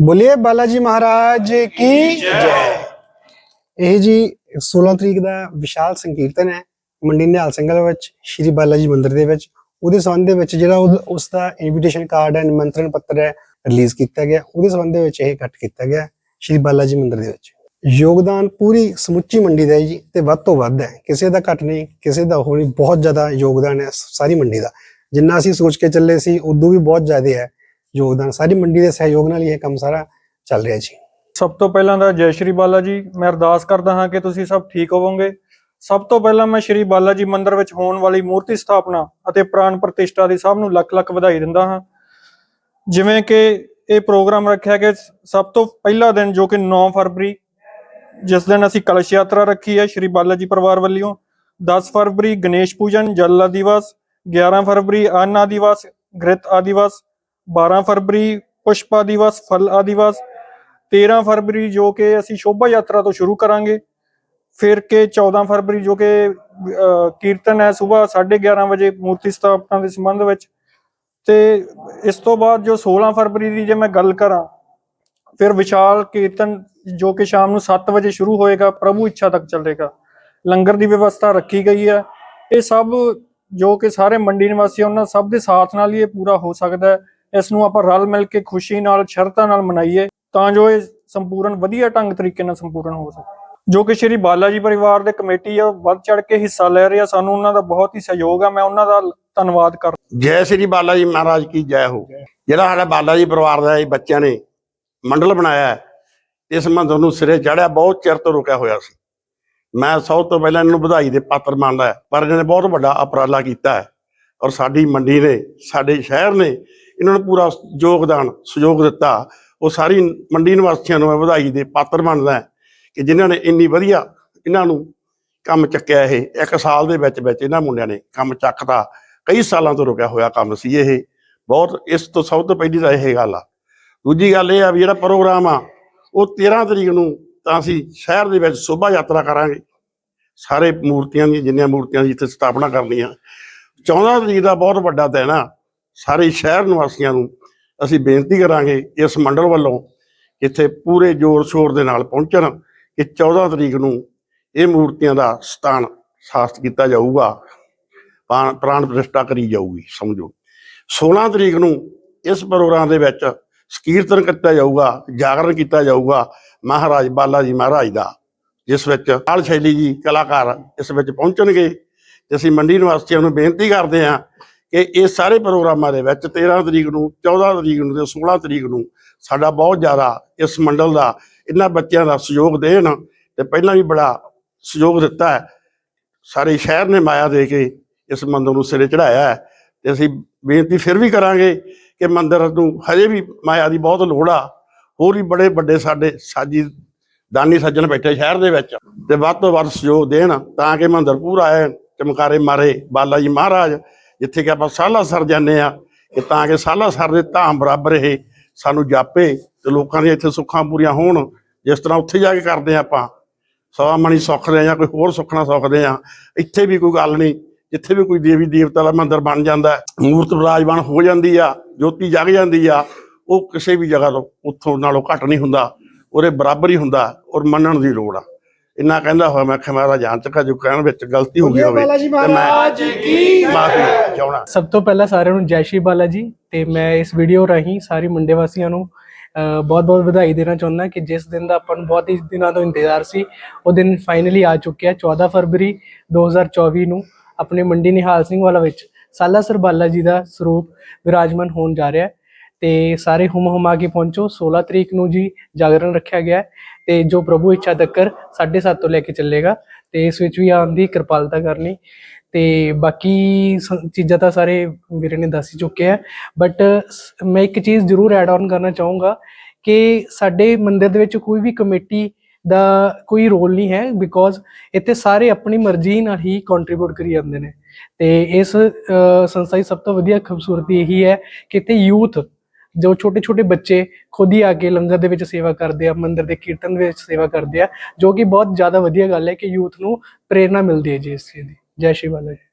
ਬੋਲਿਏ ਬਾਲਾਜੀ ਮਹਾਰਾਜ ਕੀ ਜੈ ਇਹ ਜੀ 16 ਤਰੀਕ ਦਾ ਵਿਸ਼ਾਲ ਸੰਕੀਰਤਨ ਹੈ ਮੰਡੀ ਨਿਹਾਲ ਸਿੰਘਲ ਵਿੱਚ ਸ਼੍ਰੀ ਬਾਲਾਜੀ ਮੰਦਿਰ ਦੇ ਵਿੱਚ ਉਹਦੇ ਸੰਬੰਧ ਦੇ ਵਿੱਚ ਜਿਹੜਾ ਉਹ- ਉਸ ਦਾ ਇਨਵੀਟੇਸ਼ਨ ਕਾਰਡ ਹੈ ਨਿਮੰਤਰਣ ਪੱਤਰ ਹੈ ਰਿਲੀਜ਼ ਕੀਤਾ ਗਿਆ ਉਹਦੇ ਸੰਬੰਧ ਦੇ ਵਿੱਚ ਇਹ ਇਕੱਠ ਕੀਤਾ ਗਿਆ ਸ਼੍ਰੀ ਬਾਲਾਜੀ ਮੰਦਿਰ ਦੇ ਵਿੱਚ ਯੋਗਦਾਨ ਪੂਰੀ ਸਮੁੱਚੀ ਮੰਡੀ ਦਾ ਹੈ ਜੀ ਤੇ ਵੱਧ ਤੋਂ ਵੱਧ ਹੈ ਕਿਸੇ ਦਾ ਘੱਟ ਨਹੀਂ ਕਿਸੇ ਦਾ ਹੋਰ ਨਹੀਂ ਬਹੁਤ ਜ਼ਿਆਦਾ ਯੋਗਦਾਨ ਹੈ ਸਾਰੀ ਮੰਡੀ ਦਾ ਜਿੰਨਾ ਅਸੀਂ ਸੋਚ ਕੇ ਚੱਲੇ ਸੀ ਉਦੋਂ ਵੀ ਬਹੁਤ ਜ਼ਿਆਦਾ ਹੈ ਯੋਗਦਾਨ, ਸਾਰੀ ਮੰਡੀ ਦੇ ਸਹਿਯੋਗ ਨਾਲ ਇਹ ਕੰਮ ਸਾਰਾ ਚੱਲ ਰਿਹਾ ਜੀ। ਸਭ ਤੋਂ ਪਹਿਲਾਂ ਤਾਂ ਜੈ ਸ਼੍ਰੀ ਬਾਲਾ ਜੀ, ਮੈਂ ਅਰਦਾਸ ਕਰਦਾ ਹਾਂ ਕਿ ਤੁਸੀਂ ਸਭ ਠੀਕ ਹੋਵੋਗੇ। ਸਭ ਤੋਂ ਪਹਿਲਾਂ ਮੈਂ ਸ਼੍ਰੀ ਬਾਲਾ ਜੀ ਮੰਦਿਰ ਵਿੱਚ ਹੋਣ ਵਾਲੀ ਮੂਰਤੀ ਸਥਾਪਨਾ ਅਤੇ ਪ੍ਰਾਣ ਪ੍ਰਤਿਸ਼ਠਾ ਦੀ ਸਭ ਨੂੰ ਲੱਖ ਲੱਖ ਵਧਾਈ ਦਿੰਦਾ ਹਾਂ। ਜਿਵੇਂ ਕਿ ਇਹ ਪ੍ਰੋਗਰਾਮ ਰੱਖਿਆ ਗਿਆ ਸਭ ਤੋਂ ਪਹਿਲਾ ਦਿਨ ਜੋ ਕਿ 9 ਫਰਵਰੀ, ਜਿਸ ਦਿਨ ਅਸੀਂ ਕਲਸ਼ ਯਾਤਰਾ ਰੱਖੀ ਹੈ ਸ਼੍ਰੀ ਬਾਲਾ ਜੀ ਪਰਿਵਾਰ ਵੱਲੋਂ। 10 ਫਰਵਰੀ ਗਣੇਸ਼ ਪੂਜਨ, ਜਲ ਆਦਿਵਾਸ 11 ਫਰਵਰੀ ਅੰਨ ਆਦਿਵਾਸ ਗ੍ਰਿਤ ਆਦਿਵਾਸ 12 ਫਰਵਰੀ ਪੁਸ਼ਪਾ ਦਿਵਸ, ਫਲ ਆਦਿਵਾਸ 13 ਫਰਵਰੀ ਜੋ ਕਿ ਅਸੀਂ ਸ਼ੋਭਾ ਯਾਤਰਾ ਤੋਂ ਸ਼ੁਰੂ ਕਰਾਂਗੇ, ਫਿਰ ਕੇ 14 ਫਰਵਰੀ ਜੋ ਕਿ ਕੀਰਤਨ ਹੈ ਸਵੇਰ 11:30 ਵਜੇ ਮੂਰਤੀ ਸਥਾਪਨਾ ਦੇ ਸੰਬੰਧ ਵਿੱਚ, ਤੇ ਇਸ ਤੋਂ ਬਾਅਦ ਜੋ 16 ਫਰਵਰੀ ਦੀ ਜੇ ਮੈਂ ਗੱਲ ਕਰਾਂ, ਫਿਰ ਵਿਸ਼ਾਲ ਕੀਰਤਨ ਜੋ ਕਿ ਸ਼ਾਮ ਨੂੰ 7 ਵਜੇ ਸ਼ੁਰੂ ਹੋਏਗਾ, ਪ੍ਰਭੂ ਇੱਛਾ ਤੱਕ ਚੱਲੇਗਾ, ਲੰਗਰ ਦੀ ਵਿਵਸਥਾ ਰੱਖੀ ਗਈ ਹੈ, ਇਹ ਸਭ ਜੋ ਕਿ ਸਾਰੇ ਮੰਡੀ ਨਿਵਾਸੀ ਉਹਨਾਂ ਸਭ ਦੇ ਸਾਥ ਨਾਲ ਹੀ ਇਹ ਪੂਰਾ ਹੋ ਸਕਦਾ ਹੈ ਇਸ ਨੂੰ ਆਪਾਂ ਰਲ ਮਿਲ ਕੇ ਖੁਸ਼ੀ ਨਾਲ ਸ਼ਰਤਾਂ ਨਾਲ ਮਨਾਈਏ, ਤਾਂ ਜੋ ਇਹ ਸੰਪੂਰਨ ਵਧੀਆ ਢੰਗ ਤਰੀਕੇ ਨਾਲ ਸੰਪੂਰਨ ਹੋ ਸਕੇ। ਜੋ ਕਿ ਸ਼੍ਰੀ ਬਾਲਾ ਜੀ ਪਰਿਵਾਰ ਦੇ ਕਮੇਟੀ ਆ, ਵੱਧ ਚੜ ਕੇ ਹਿੱਸਾ ਲੈ ਰਹੀ ਆ, ਸਾਨੂੰ ਉਹਨਾਂ ਦਾ ਬਹੁਤ ਹੀ ਸਹਿਯੋਗ ਆ, ਮੈਂ ਉਹਨਾਂ ਦਾ ਧੰਨਵਾਦ ਕਰ ਜੈ ਸ੍ਰੀ ਬਾਲਾ ਜੀ ਮਹਾਰਾਜ ਕੀ ਜੈ ਹੋ। ਜਿਹੜਾ ਸਾਡਾ ਬਾਲਾ ਜੀ ਪਰਿਵਾਰ ਦਾ ਇਹ ਬੱਚਿਆਂ ਨੇ ਮੰਡਲ ਬਣਾਇਆ ਇਸ ਮੰਦਰ ਨੂੰ ਸਿਰੇ ਚੜਿਆ ਬਹੁਤ ਚਿਰ ਤੋਂ ਰੁਕਿਆ ਹੋਇਆ ਸੀ। ਮੈਂ ਸਭ ਤੋਂ ਪਹਿਲਾਂ ਇਹਨਾਂ ਨੂੰ ਵਧਾਈ ਦੇ ਪਾਤਰ ਮੰਨਦਾ ਹੈ। ਪਰ ਇਹਨਾਂ ਨੇ ਬਹੁਤ ਵੱਡਾ ਅਪਰਾਲਾ ਕੀਤਾ ਹੈ। ਔਰ ਸਾਡੀ ਮੰਡੀ ਨੇ, ਸਾਡੇ ਸ਼ਹਿਰ ਨੇ ਇਹਨਾਂ ਨੂੰ ਪੂਰਾ ਯੋਗਦਾਨ, ਸਹਿਯੋਗ ਦਿੱਤਾ। ਉਹ ਸਾਰੀ ਮੰਡੀ ਨਿਵਾਸੀਆਂ ਨੂੰ ਮੈਂ ਵਧਾਈ ਦੇ ਪਾਤਰ ਮੰਨਦਾ ਕਿ ਜਿਨ੍ਹਾਂ ਨੇ ਇੰਨੀ ਵਧੀਆ ਇਹਨਾਂ ਨੂੰ ਕੰਮ ਚੱਕਿਆ ਇਹ। ਇੱਕ ਸਾਲ ਦੇ ਵਿੱਚ ਵਿੱਚ ਇਹਨਾਂ ਮੁੰਡਿਆਂ ਨੇ ਕੰਮ ਚੱਕਦਾ ਕਈ ਸਾਲਾਂ ਤੋਂ ਰੁਕਿਆ ਹੋਇਆ ਕੰਮ ਸੀ ਇਹ। ਬਹੁਤ ਇਸ ਤੋਂ ਸਭ ਤੋਂ ਪਹਿਲੀ ਤਾਂ ਇਹ ਗੱਲ ਆ। ਦੂਜੀ ਗੱਲ ਇਹ ਆ ਵੀ ਜਿਹੜਾ ਪ੍ਰੋਗਰਾਮ ਆ, ਉਹ 13 ਤਰੀਕ ਨੂੰ ਤਾਂ ਅਸੀਂ ਸ਼ਹਿਰ ਦੇ ਵਿੱਚ ਸ਼ੋਭਾ ਯਾਤਰਾ ਕਰਾਂਗੇ। ਸਾਰੇ ਮੂਰਤੀਆਂ ਦੀਆਂ ਜਿੰਨੀਆਂ ਮੂਰਤੀਆਂ ਦੀ ਇੱਥੇ ਸਥਾਪਨਾ ਕਰਨੀ ਆ 14 ਤਰੀਕ ਦਾ ਬਹੁਤ ਵੱਡਾ ਦਿਨ ਆ। ਸਾਰੇ ਸ਼ਹਿਰ ਨਿਵਾਸੀਆਂ ਨੂੰ ਅਸੀਂ ਬੇਨਤੀ ਕਰਾਂਗੇ ਇਸ ਮੰਡਲ ਵੱਲੋਂ ਇੱਥੇ ਪੂਰੇ ਜ਼ੋਰ ਸ਼ੋਰ ਦੇ ਨਾਲ ਪਹੁੰਚਣ ਕਿ 14 ਤਰੀਕ ਨੂੰ ਇਹ ਮੂਰਤੀਆਂ ਦਾ ਸਥਾਨ ਸ਼ਾਸਤ ਕੀਤਾ ਜਾਊਗਾ, ਪ੍ਰਾਣ ਪ੍ਰਾਣ ਪ੍ਰਤਿਸ਼ਠਾ ਕਰੀ ਜਾਊਗੀ, ਸਮਝੋ। 16 ਤਰੀਕ ਨੂੰ ਇਸ ਪ੍ਰੋਗਰਾਮ ਦੇ ਵਿੱਚ ਸਕੀਰਤਨ ਕੀਤਾ ਜਾਊਗਾ, ਜਾਗਰਣ ਕੀਤਾ ਜਾਊਗਾ ਮਹਾਰਾਜ ਬਾਲਾ ਜੀ ਮਹਾਰਾਜ ਦਾ, ਜਿਸ ਵਿੱਚ ਕਾਲ ਸ਼ੈਲੀ ਜੀ ਕਲਾਕਾਰ ਇਸ ਵਿੱਚ ਪਹੁੰਚਣਗੇ। ਤੇ ਅਸੀਂ ਮੰਡੀ ਨਿਵਾਸੀਆਂ ਨੂੰ ਬੇਨਤੀ ਕਰਦੇ ਹਾਂ ਕਿ ਇਹ ਸਾਰੇ ਪ੍ਰੋਗਰਾਮਾਂ ਦੇ ਵਿੱਚ 13 ਤਰੀਕ ਨੂੰ 14 ਤਰੀਕ ਨੂੰ ਤੇ 16 ਤਰੀਕ ਨੂੰ ਸਾਡਾ ਬਹੁਤ ਜ਼ਿਆਦਾ ਇਸ ਮੰਡਲ ਦਾ ਇਹਨਾਂ ਬੱਚਿਆਂ ਦਾ ਸਹਿਯੋਗ ਦੇਣ ਤੇ ਪਹਿਲਾਂ ਵੀ ਬੜਾ ਸਹਿਯੋਗ ਦਿੱਤਾ ਹੈ। ਸਾਰੇ ਸ਼ਹਿਰ ਨੇ ਮਾਇਆ ਦੇ ਕੇ ਇਸ ਮੰਦਰ ਨੂੰ ਸਿਰੇ ਚੜਾਇਆ ਹੈ ਤੇ ਅਸੀਂ ਬੇਨਤੀ ਫਿਰ ਵੀ ਕਰਾਂਗੇ ਕਿ ਮੰਦਰ ਨੂੰ ਹਜੇ ਵੀ ਮਾਇਆ ਦੀ ਬਹੁਤ ਲੋੜ ਆ। ਹੋਰ ਵੀ ਬੜੇ ਵੱਡੇ ਸਾਡੇ ਸਾਜੀ ਦਾਨੀ ਸੱਜਣ ਬੈਠੇ ਸ਼ਹਿਰ ਦੇ ਵਿੱਚ ਤੇ ਵੱਧ ਤੋਂ ਵੱਧ ਸਹਿਯੋਗ ਦੇਣ ਤਾਂ ਕਿ ਮੰਦਰ ਪੂਰਾ ਐ ਚਮਕਾਰੇ ਮਾਰੇ ਬਾਲਾ ਜੀ ਮਹਾਰਾਜ ਜਿੱਥੇ ਕਿ ਆਪਾਂ ਸਾਲਾ ਸਰ ਜਾਂਦੇ ਆ ਕਿ ਤਾਂ ਕਿ ਸਾਲਾ ਸਰ ਦੇ ਧਾਮ ਬਰਾਬਰ ਇਹ ਸਾਨੂੰ ਜਾਪੇ ਤੇ ਲੋਕਾਂ ਦੀਆਂ ਇੱਥੇ ਸੁੱਖਾਂ ਪੂਰੀਆਂ ਹੋਣ, ਜਿਸ ਤਰ੍ਹਾਂ ਉੱਥੇ ਜਾ ਕੇ ਕਰਦੇ ਆ ਆਪਾਂ। ਸਵਾ ਮਣੀ ਸੁੱਖਦੇ ਆ ਜਾਂ ਕੋਈ ਹੋਰ ਸੁੱਖਣਾ ਸੁੱਖਦੇ ਆ, ਇੱਥੇ ਵੀ ਕੋਈ ਗੱਲ ਨਹੀਂ, ਜਿੱਥੇ ਵੀ ਕੋਈ ਦੇਵੀ ਦੇਵਤਾ ਦਾ ਮੰਦਿਰ ਬਣ ਜਾਂਦਾ ਮੂਰਤ ਵਿਰਾਜਮਾਨ ਹੋ ਜਾਂਦੀ ਆ, ਜੋਤੀ ਜਗ ਜਾਂਦੀ ਆ, ਉਹ ਕਿਸੇ ਵੀ ਜਗ੍ਹਾ ਤੋਂ ਉੱਥੋਂ ਨਾਲੋਂ ਘੱਟ ਨਹੀਂ ਹੁੰਦਾ, ਉਹਦੇ ਬਰਾਬਰ ਹੀ ਹੁੰਦਾ ਔਰ ਮੰਨਣ ਦੀ ਲੋੜ ਆ। ਇੰਨਾ ਕਹਿੰਦਾ ਹੋਇਆ ਮੈਂ ਕਿ ਮੇਰਾ ਜਾਣ ਚੱਕਾ ਜੋ ਕਹਿਣ ਵਿੱਚ ਗਲਤੀ ਹੋ ਗਈ ਹੋਵੇ ਬਾਲਾਜੀ ਤੇ ਮੈਂ ਮਹਾਰਾਜ ਕੀ? ਮਾਫੀ ਚਾਹਣਾ ਸਭ ਤੋਂ ਪਹਿਲਾਂ ਸਾਰਿਆਂ ਨੂੰ ਜੈ ਸ਼੍ਰੀ ਬਾਲਾ ਜੀ ਤੇ ਮੈਂ ਇਸ ਵੀਡੀਓ ਰਾਹੀਂ ਸਾਰੇ ਮੁੰਡੇ ਵਾਸੀਆਂ ਨੂੰ ਬਹੁਤ-ਬਹੁਤ ਵਧਾਈ ਦੇਣਾ ਚਾਹੁੰਦਾ ਕਿ ਜਿਸ ਦਿਨ ਦਾ ਆਪਾਂ ਨੂੰ ਬਹੁਤ ਹੀ ਦਿਨਾਂ ਤੋਂ ਇੰਤਜ਼ਾਰ ਸੀ ਉਹ ਦਿਨ ਫਾਈਨਲੀ ਆ ਚੁੱਕਿਆ 14 ਫਰਵਰੀ 2024 ਨੂੰ ਆਪਣੇ ਮੰਡੀ ਨਿਹਾਲ ਸਿੰਘ ਵਾਲਾ ਵਿੱਚ ਸਾਲਾਸਰ ਬਾਲਾ ਜੀ ਦਾ ਸਰੂਪ ਵਿਰਾਜਮਾਨ ਹੋਣ ਜਾ ਰਿਹਾ ਹੈ। ਤੇ ਸਾਰੇ ਹੁਮ ਹੁਮਾ ਕੇ ਪਹੁੰਚੋ। 16 ਤਰੀਕ ਨੂੰ ਜੀ ਜਾਗਰਣ ਰੱਖਿਆ ਗਿਆ ਹੈ ਤੇ ਜੋ ਪ੍ਰਭੂ ਇੱਛਾ ਤੱਕਰ 7:30 ਤੋਂ ਲੈ ਕੇ ਚੱਲੇਗਾ ਤੇ ਇਸ ਵਿੱਚ ਵੀ ਆਉਣ ਦੀ ਕਿਰਪਾਲਤਾ ਕਰਨੀ। ਤੇ ਬਾਕੀ ਸ- ਚੀਜ਼ਾਂ ਤਾਂ ਸਾਰੇ ਵੀਰੇ ਨੇ ਦੱਸ ਹੀ ਚੁੱਕੇ ਆ। ਬਟ ਮੈਂ ਇੱਕ ਚੀਜ਼ ਜ਼ਰੂਰ ਐਡ ਆਨ ਕਰਨਾ ਚਾਹੂੰਗਾ ਕਿ ਸਾਡੇ ਮੰਦਿਰ ਦੇ ਵਿੱਚ ਕੋਈ ਵੀ ਕਮੇਟੀ ਦਾ ਕੋਈ ਰੋਲ ਨਹੀਂ ਹੈ ਬਿਕੋਜ਼ ਇੱਥੇ ਸਾਰੇ ਆਪਣੀ ਮਰਜ਼ੀ ਨਾਲ ਹੀ ਕੰਟਰੀਬਿਊਟ ਕਰੀ ਜਾਂਦੇ ਨੇ। ਤੇ ਇਸ ਸੰਸਥਾ ਦੀ ਸਭ ਤੋਂ ਵਧੀਆ ਖੂਬਸੂਰਤੀ ਇਹੀ ਹੈ ਕਿ ਇੱਥੇ ਯੂਥ ਜੋ ਛੋਟੇ ਛੋਟੇ ਬੱਚੇ ਖੁਦ ਹੀ ਆ ਕੇ ਲੰਗਰ ਦੇ ਵਿੱਚ ਸੇਵਾ ਕਰਦੇ ਆ, ਮੰਦਿਰ ਦੇ ਕੀਰਤਨ ਦੇ ਵਿੱਚ ਸੇਵਾ ਕਰਦੇ ਆ, ਜੋ ਕਿ ਬਹੁਤ ਜ਼ਿਆਦਾ ਵਧੀਆ ਗੱਲ ਹੈ ਕਿ ਯੂਥ ਨੂੰ ਪ੍ਰੇਰਣਾ ਮਿਲਦੀ ਹੈ ਜੀ ਇਸ ਚੀਜ਼ ਦੀ। ਜੈ ਸ਼੍ਰੀ ਬਾਲਾ ਜੀ।